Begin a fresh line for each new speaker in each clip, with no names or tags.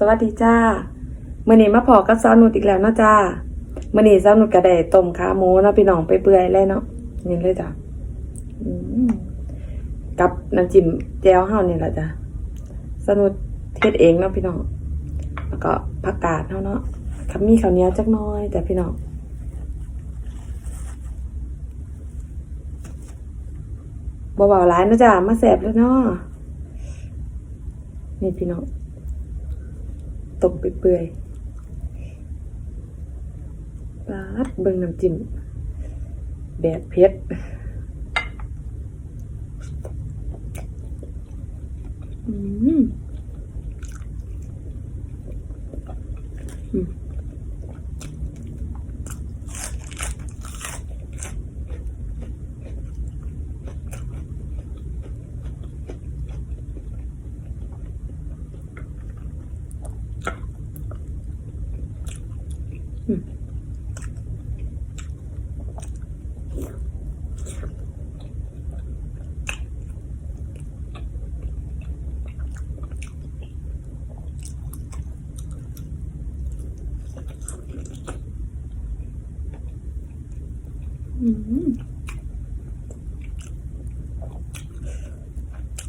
สวัสดีจ้ามื่อนี้มาพอกับสาวนุดอีกแล้วเนาะจ้ามื่อนี้สาวนุดก็ได้ต้มขาหมูเนาะพี่น้องไปเปื่อยเลยเนาะนี่เลยจ้ะกับน้ำจิ้มแจ่วเฮานี่แหละจ้ะสาวนุดเฮ็ดเองเนาะพี่น้องแล้วก็ผักกาดเฮาเนาะคับมีข้าวเหนียวจักน้อยจ้ะพี่น้องบ่เบาหลายนะจ้ะมาแสบแล้วเนาะนี่พี่น้อง ตบไปเปื่อยปาดเบิ่งน้ำจิ้มแบบเผ็ดอืม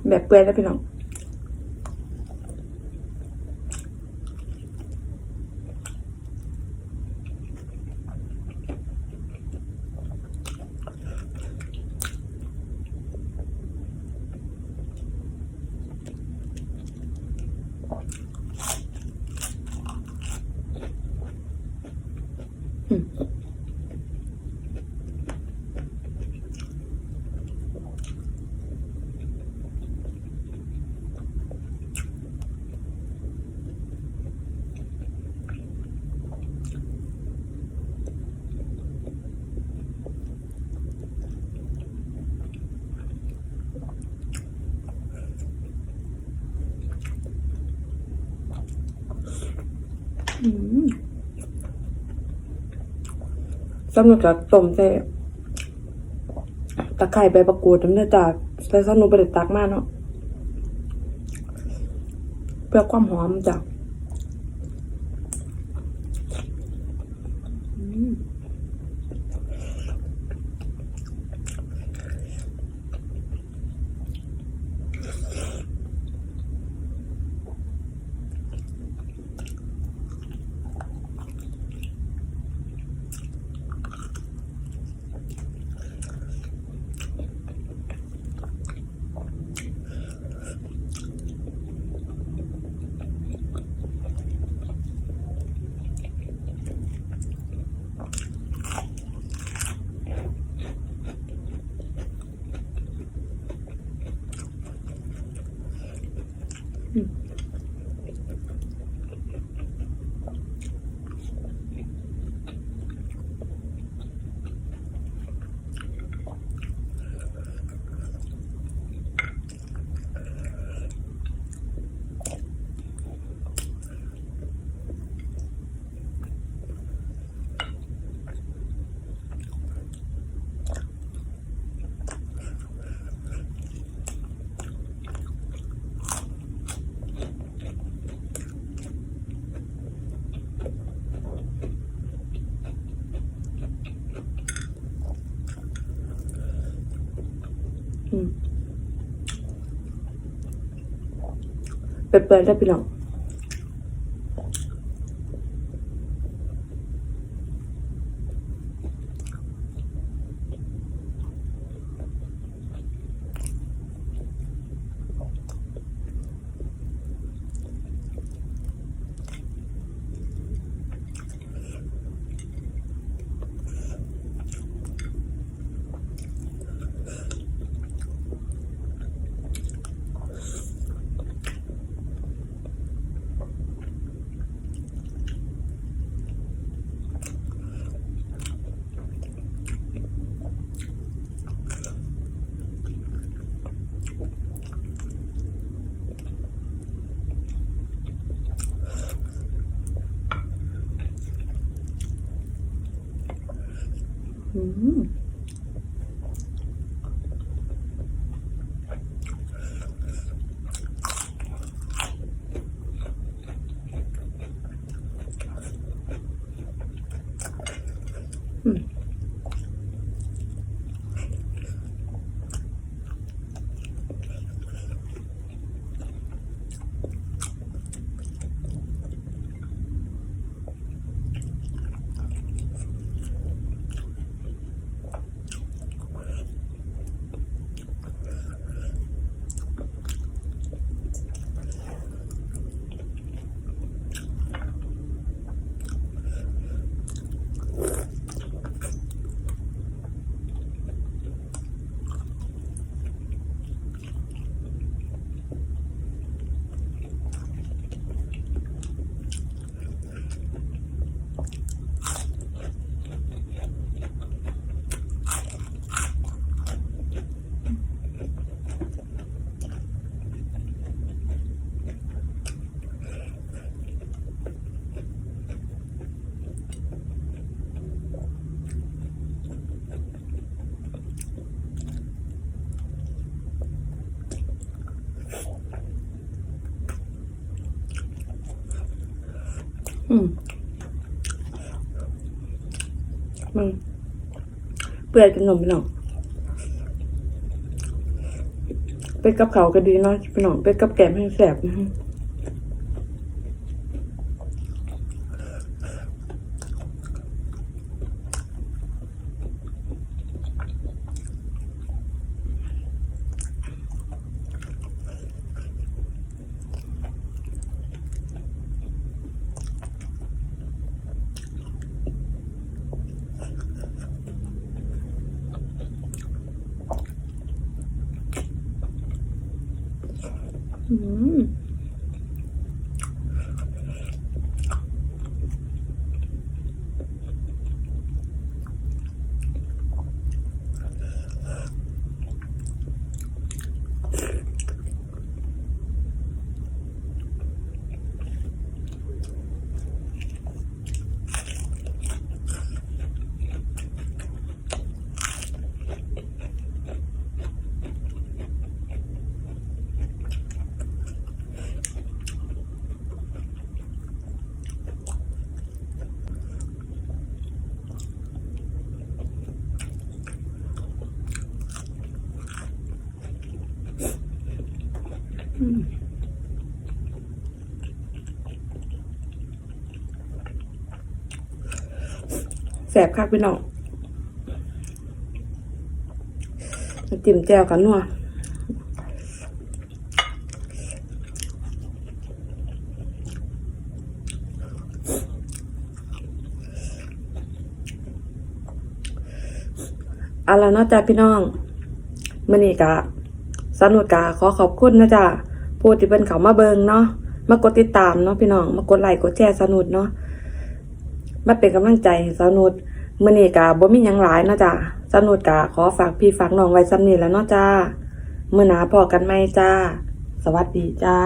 แบบเปื่อยแล้วพี่น้อง สำหรับจากต้มใส่ตะไคร้ใบประกูดน้ำเนื้อจากแต่สนุกไปเด็ดตักมากเนาะเพื่อความหอมจากอืม เปิดๆได้พี่น้อง อืม อืมมึงเปื่อยเป็นหนมพี่น้องเป็ดกับเขาก็ดีเนาะเป็น้องเป็ดกับแกมให้แสบนะ หืออืม แสบคักพี่น้องจิ้มแจ่วกันนัวเอาละเนาะจ้ะพี่น้องมื้อนี้กะสนุกกะขอขอบคุณนะจ๊ะผู้ที่เพิ่นเขามาเบิงเนาะมากดติดตามเนาะพี่น้องมากดไลค์กดแชร์สนุกเนาะ มาเป็นกำลังใจสาวนุชมื่อนี้กะบ่มีหยังหลายเนาะจ้ะสาวนุชกะขอฝากพี่ฝากน้องไว้ซ้ำนี้แล้วเนาะจ้าเมื่อหนาพอกันไหมจ้า สวัสดีจ้า